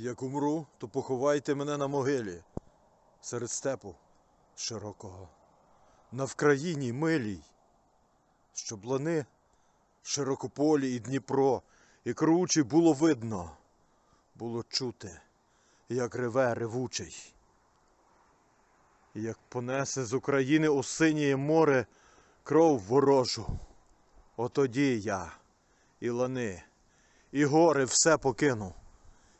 Як умру, то поховайте мене на могилі серед степу широкого, на Вкраїні милій, щоб лани широкополі і Дніпро, і кручі було видно, було чути, як реве ревучий, як понесе з України у синє море кров ворожу. Отоді я, і лани, і гори все покину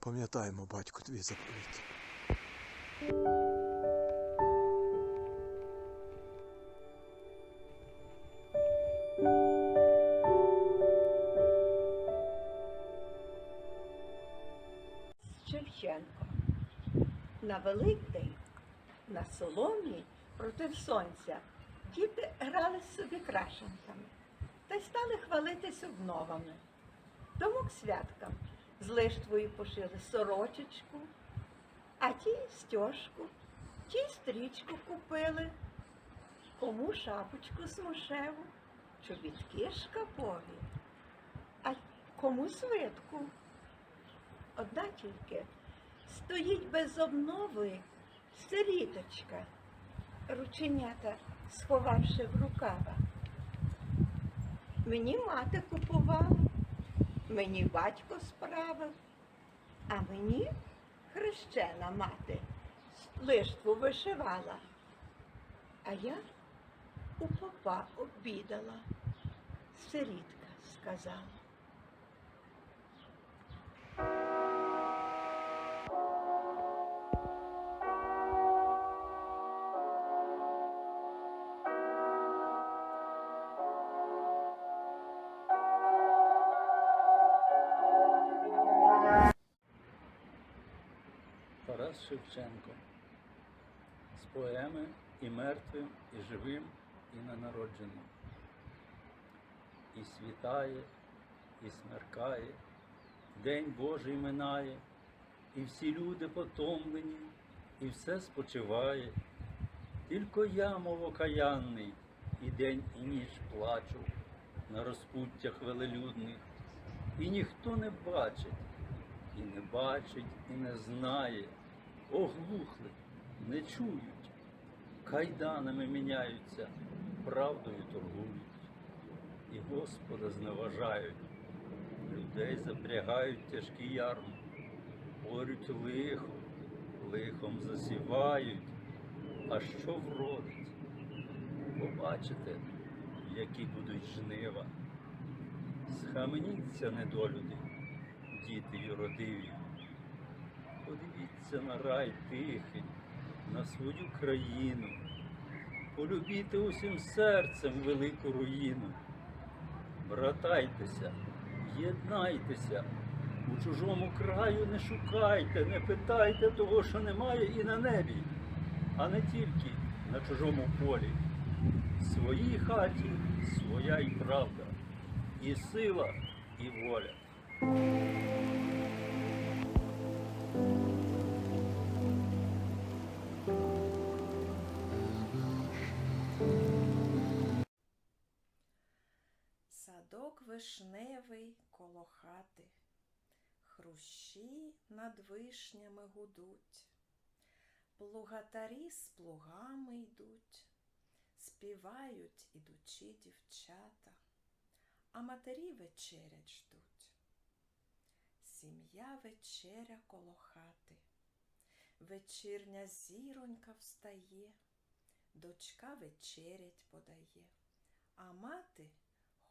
Пам'ятаємо, батько, твій заповіт. Шевченко. На Великдень на соломі проти сонця діти грали собі крашенками та й стали хвалитись обновами. Тому к святкам з лиштвою пошили сорочечку, а ті стяжку, ті стрічку купили, кому шапочку смушеву, чобітки шкапові, а кому свитку. Одна тільки стоїть без обнови сиріточка, рученята сховавши в рукава. Мені мати купувала, мені батько справив, а мені хрещена мати лиштву вишивала. А я у попа обідала, сирітка сказала. Шевченко з поеми і мертвим, і живим, і ненародженим. І світає, і смеркає, День Божий минає, і всі люди потомлені, і все спочиває. Тільки я, мов окаянний, і день, і ніч плачу на розпуттях велелюдних, і ніхто не бачить, і не бачить, і не знає, оглухли, не чують, кайданами міняються, правдою торгують, і Господа зневажають, людей запрягають тяжкі ярми, порють лихо, лихом засівають, а що вродить? Побачите, які будуть жнива. Схаменіться, недолюди, діти юродиві. Подивіться на рай тихий, на свою країну. Полюбіте усім серцем велику руїну. Братайтеся, єднайтеся, у чужому краю не шукайте, не питайте того, що немає і на небі, а не тільки на чужому полі. В своїй хаті своя і правда, і сила, і воля. Вишневий коло хати, хрущі над вишнями гудуть, плугатарі з плугами йдуть, співають ідучі дівчата, а матері вечерять ждуть. Сім'я вечеря коло хати, вечірня зіронька встає, дочка вечерять подає, а мати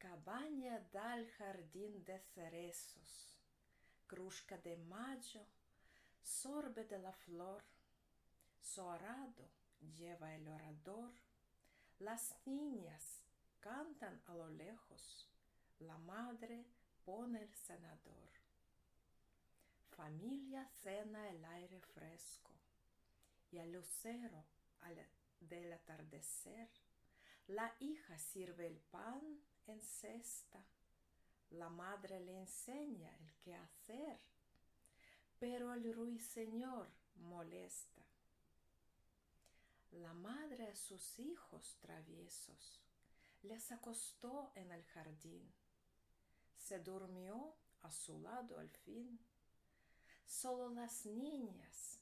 Cabaña dal jardín de cerezos, crusca de mayo, sorbe de la flor, su arado lleva el orador, las niñas cantan a lo lejos, la madre pone el cenador. Familia cena el aire fresco y al lucero al- del atardecer, la hija sirve el pan en cesta, la madre le enseña el qué hacer, pero el ruiseñor molesta. La madre a sus hijos traviesos les acostó en el jardín, se durmió a su lado al fin. Solo las niñas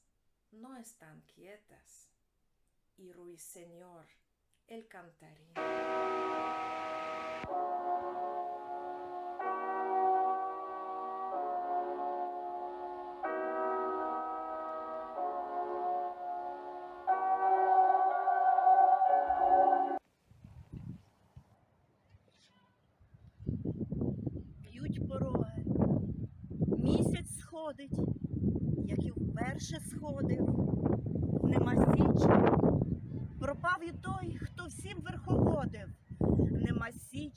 no están quietas y ruiseñor el cantarín. Пороги. Місяць сходить, як і вперше сходив. Нема січі. Пропав і той, хто всім верховодив.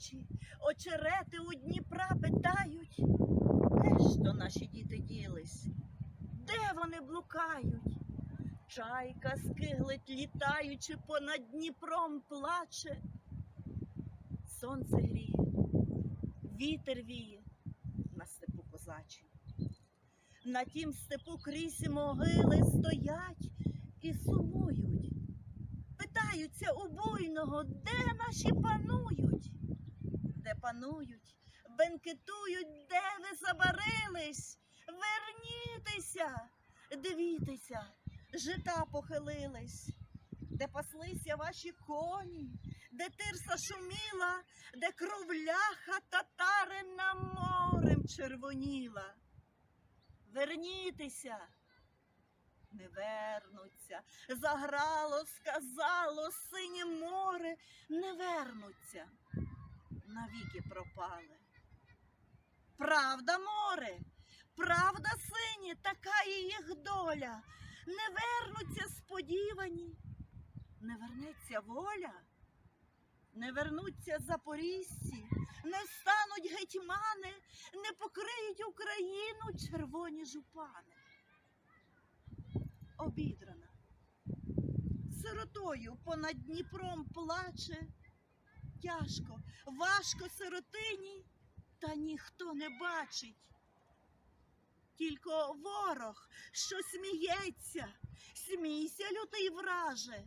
Січі, очерети у Дніпра питають. Де ж то наші діти ділись? Де вони блукають? Чайка скиглить, літаючи понад Дніпром плаче. Сонце гріє, вітер віє на степу козачі. На тім степу крізь могили стоять і сумують. Питаються у буйного, де наші панують, де панують, бенкетують, де ви забарились. Вернітеся, дивіться, жита похилились, де паслися ваші коні, де тирса шуміла, де кровляха татарина морем червоніла. Вернітеся, не вернуться, заграло, сказало синє море, не вернуться, навіки пропали. Правда, море, правда, сині, така і їх доля. Не вернуться сподівані, не вернеться воля не вернуться запоріжці, не стануть гетьмани, не покриють Україну червоні жупани. Обідрана, сиротою понад Дніпром плаче. Тяжко, важко сиротині, та ніхто не бачить. Тільки ворог, що сміється, смійся, лютий враже,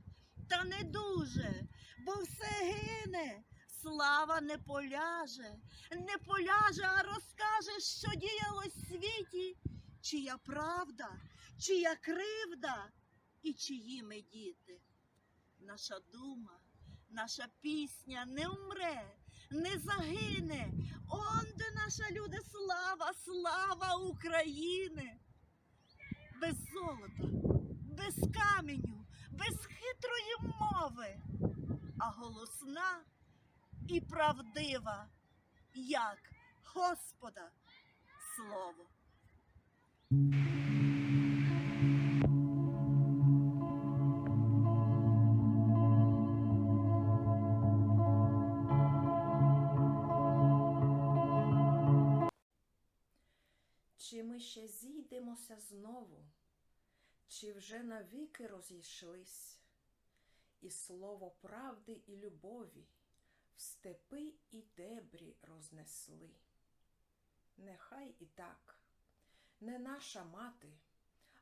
та не дуже, бо все гине, слава не поляже, не поляже, а розкаже, що діялось в світі, чия правда, чия кривда і чиї ми діти. Наша дума, наша пісня не умре, не загине. Он де наша люди слава, слава України. Без золота, без каменю, без хитрої мови, а голосна і правдива, як Господа слово. Зійдемося знову, чи вже навіки розійшлись, і слово правди і любові в степи і дебрі рознесли. Нехай і так, не наша мати,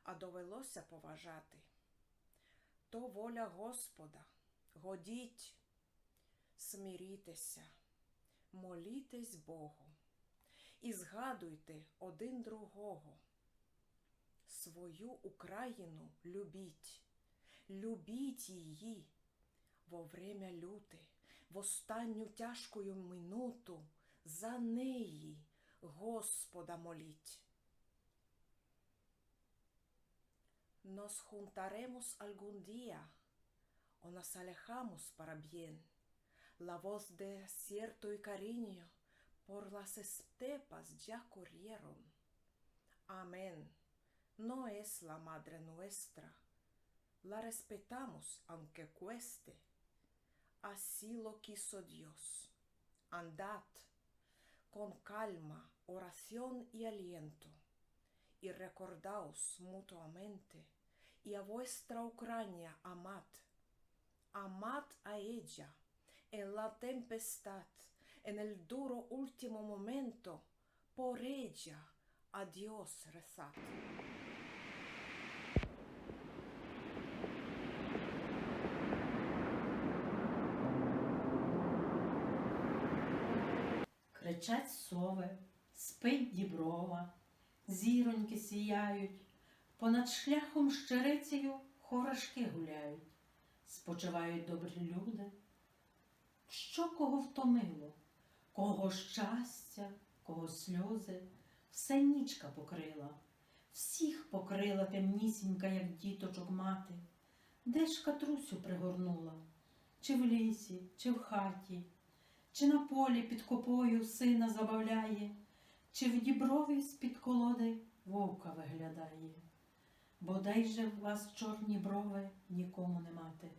а довелося поважати. То воля Господа, годіть, смирітеся, молітесь Богу і згадуйте один другого. Свою Україну любіть, любіть її во время люти, в останню тяжкую минуту за неї Господа моліть. Nos juntaremos algún día o nos alejamos para bien. La voz de cierto y cariño por las estepas ya corrieron. Amén. No es la madre nuestra. La respetamos aunque cueste. Así lo quiso Dios. Andad con calma, oración y aliento, y recordaos mutuamente, y a vuestra Ucrania amad, amad a ella en la tempestad, en el duro último momento, por ella a Dios. Кричать сови, спить діброва, зіроньки сіяють, понад шляхом щирицею хорашки гуляють, спочивають добрі люди. Що кого втомило, кого щастя, кого сльози, все нічка покрила, всіх покрила темнісінька, як діточок мати, де ж катрусю пригорнула, чи в лісі, чи в хаті чи на полі під копою сина забавляє, чи в діброві з-під колоди вовка виглядає. Бодай же в вас чорні брови нікому не мати,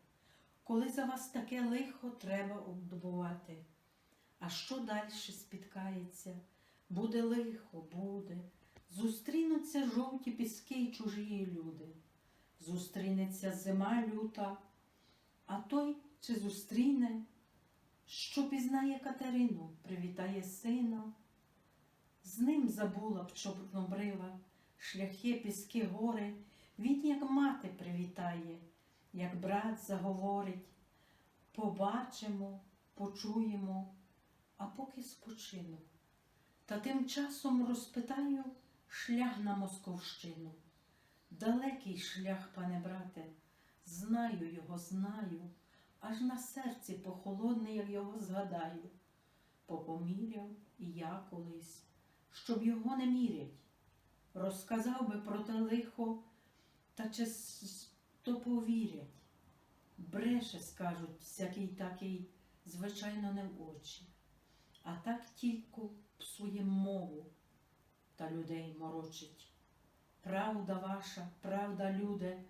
коли за вас таке лихо треба обдобувати. А що дальше спіткається? Буде лихо, буде. Зустрінуться жовті піски й чужі люди. Зустрінеться зима люта, а той чи зустріне що пізнає Катерину, привітає сина. З ним забула б чорнобрива, шляхи, піски, гори, він, як мати, привітає, як брат заговорить. Побачимо, почуємо, а поки спочину. Та тим часом розпитаю шлях на Московщину. Далекий шлях, пане брате, знаю його, знаю аж на серці похолодне, як його згадаю. Попоміряв і я колись, щоб його не мірять. Розказав би про те лихо, та чи то повірять. Бреше, скажуть, всякий такий, звичайно, не в очі, а так тільки псує мову та людей морочить. Правда ваша, правда, люде,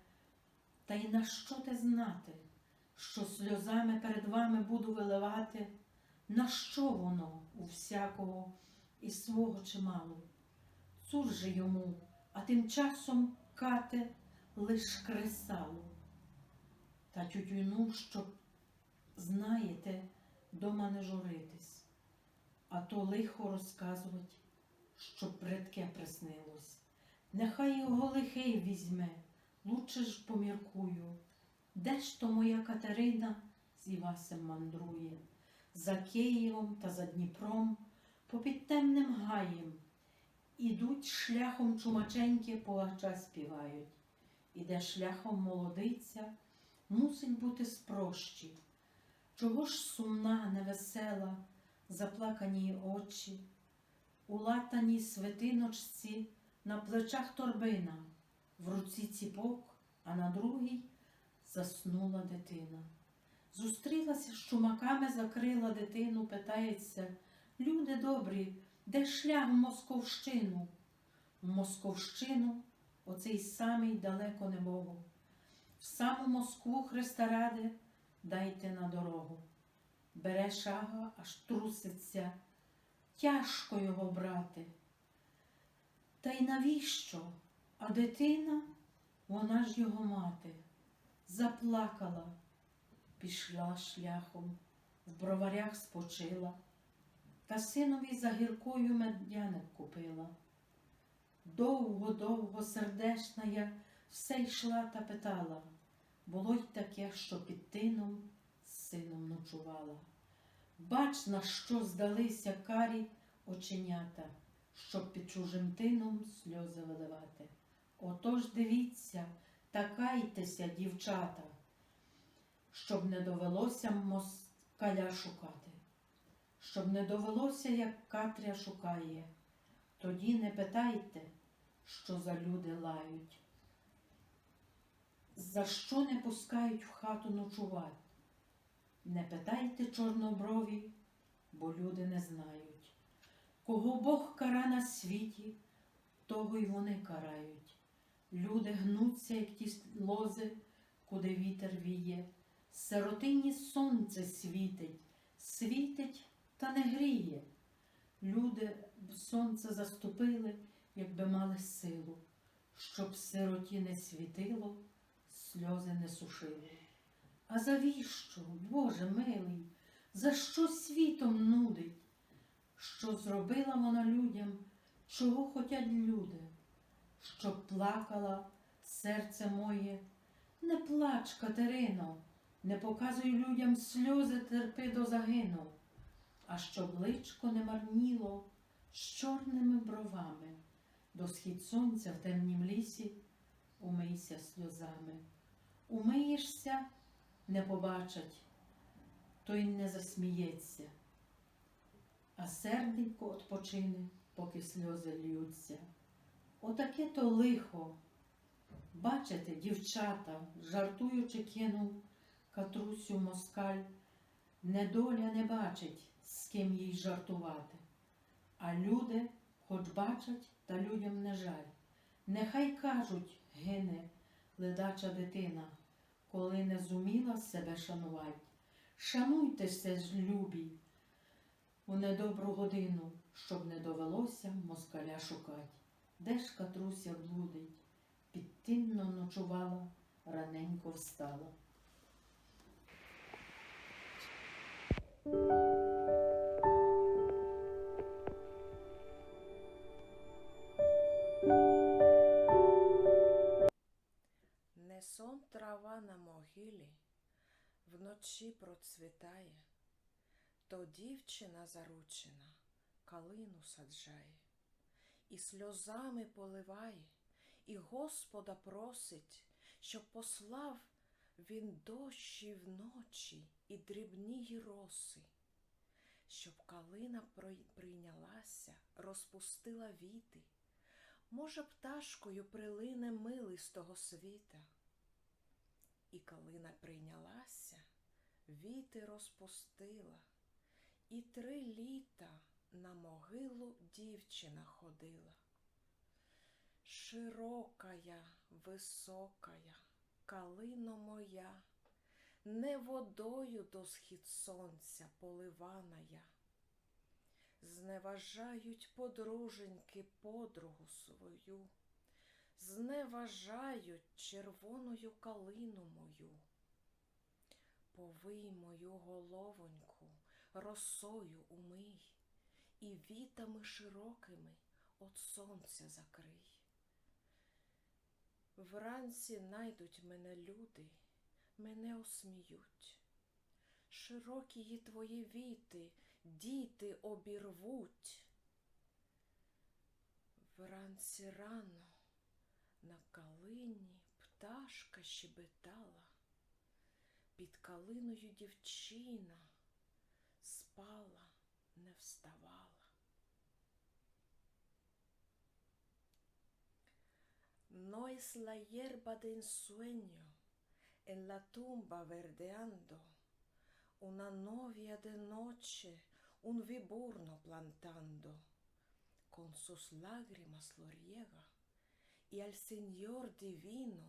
та й на що те знати? що сльозами перед вами буду виливати, на що воно у всякого і свого чимало. Цур же йому, а тим часом кате лиш кресало. Та тютюну, щоб, знаєте, дома не журитись, а то лихо розказувати, щоб бридке приснилось. Нехай його лихий візьме, лучше ж поміркую. Де ж то моя Катерина з Івасем мандрує, за Києвом та за Дніпром, попід темним гаєм, ідуть шляхом чумаченьки плача співають, іде шляхом молодиця, мусить бути спрощі. Чого ж сумна, невесела, заплакані очі, у латаній свитиночці на плечах торбина, в руці ціпок, а на другій заснула дитина. Зустрілася з чумаками, закрила дитину, питається, люди добрі, де шлях в Московщину? В Московщину оцей самий далеко небого. В саму Москву Христа ради дайте на дорогу. Бере шага, аж труситься, тяжко його брати. Та й навіщо? А дитина, вона ж його мати заплакала, пішла шляхом, в броварях спочила, та синові за гіркою медяник купила. Довго-довго сердешна я все йшла та питала, було й таке, що під тином сином ночувала. Бач, на що здалися карі оченята, щоб під чужим тином сльози виливати. Отож дивіться, такайтеся, дівчата, щоб не довелося москаля шукати, щоб не довелося, як Катря шукає. Тоді не питайте, що за люди лають. за що не пускають в хату ночувати. Не питайте чорноброві, бо люди не знають. Кого Бог кара на світі, того й вони карають. Люди гнуться, як ті лози, куди вітер віє. Сиротині сонце світить, світить та не гріє. Люди сонце заступили, якби мали силу, щоб сироті не світило, сльози не сушили. А завіщо, Боже милий, за що світом нудить? Що зробила вона людям, чого хотять люди? Щоб плакала серце моє, не плач, Катерино, не показуй людям сльози, терпи до загину, а щоб личко не марніло з чорними бровами, до схід сонця в темнім лісі умийся сльозами. Умиєшся, не побачать, то й не засміється, а серденько odpoчине, поки сльози льються. Отаке то лихо. Бачите, дівчата, жартуючи, кинув Катрусю москаль, недоля не бачить, з ким їй жартувати. А люди, хоч бачать, та людям не жаль. Нехай кажуть, гине ледача дитина, коли не зуміла себе шанувати. Шануйтеся ж, любі, у недобру годину, щоб не довелося москаля шукать. Де ж Катруся блудить? Підтинно ночувала, раненько встала. Вночі процвітає, то дівчина заручена калину саджає, і сльозами поливає, і Господа просить, щоб послав він дощі вночі і дрібні роси, щоб калина прийнялася, розпустила віти. Може, пташкою прилине милий з того світа. І калина прийнялася, віти розпустила, і три літа на могилу дівчина ходила. Широкая, високая, калино моя, не водою до схід сонця поливана я. Зневажають подруженьки подругу свою, зневажають червоною калину мою. Повий мою головоньку, росою умий, і вітами широкими от сонця закрий. Вранці найдуть мене люди, мене осміють. Широкі є твої віти, діти обірвуть. Вранці рано на калині пташка щебетала, під калиною дівчина спала, не вставала. No es la hierba de ensueño en la tumba verdeando, una novia de noche, un viburno plantando, con sus lágrimas lo riega, y al Señor divino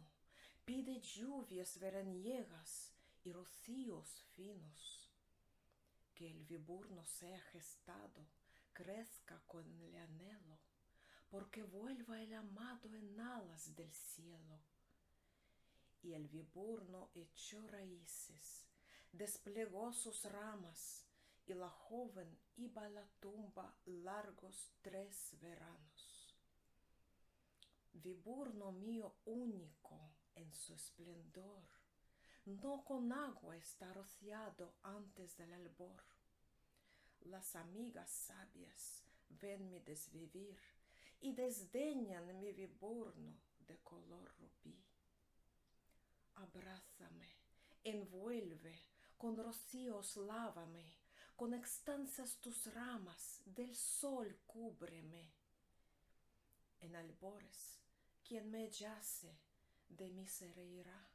pide lluvias veraniegas y rocíos finos. Que el viburno sea gestado, crezca con el anhelo, porque vuelva el amado en alas del cielo. Y el viburno echó raíces, desplegó sus ramas, y la joven iba a la tumba largos tres veranos. Viburno mío único en su esplendor, no con agua está rociado antes del albor. Las amigas sabias ven mi desvivir y desdeñan mi viburno de color rubí. Abrázame, envuelve, con rocíos lávame, con estancias tus ramas, del sol cúbreme. En albores, quien me yace, de mí se reirá,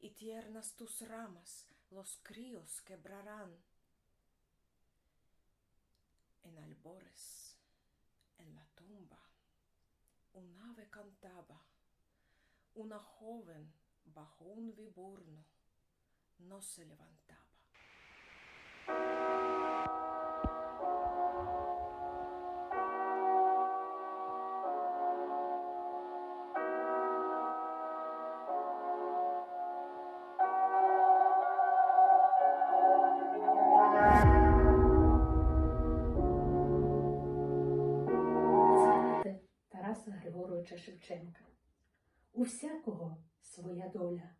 y tiernas tus ramas los críos quebrarán. En albores, en la tumba, un ave cantaba, una joven bajo un viburno no se levantaba. Всякого своя доля,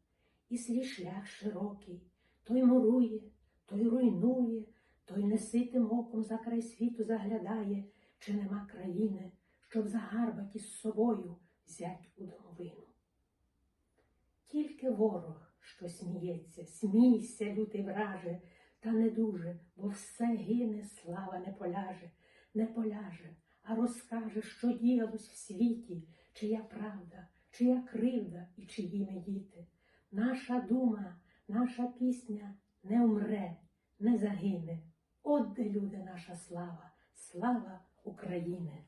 і свій шлях широкий, той мурує, той руйнує, той неситим оком за край світу заглядає, чи нема країни, щоб загарбать із собою взять у домовину. Тільки ворог, що сміється, смійся, лютий враже, та не дуже, бо все гине, слава не поляже, не поляже, а розкаже, що діялось в світі, чия правда, чия кривда і чиї не діти. Наша дума, наша пісня не умре, не загине. От де, люди, наша слава, слава України.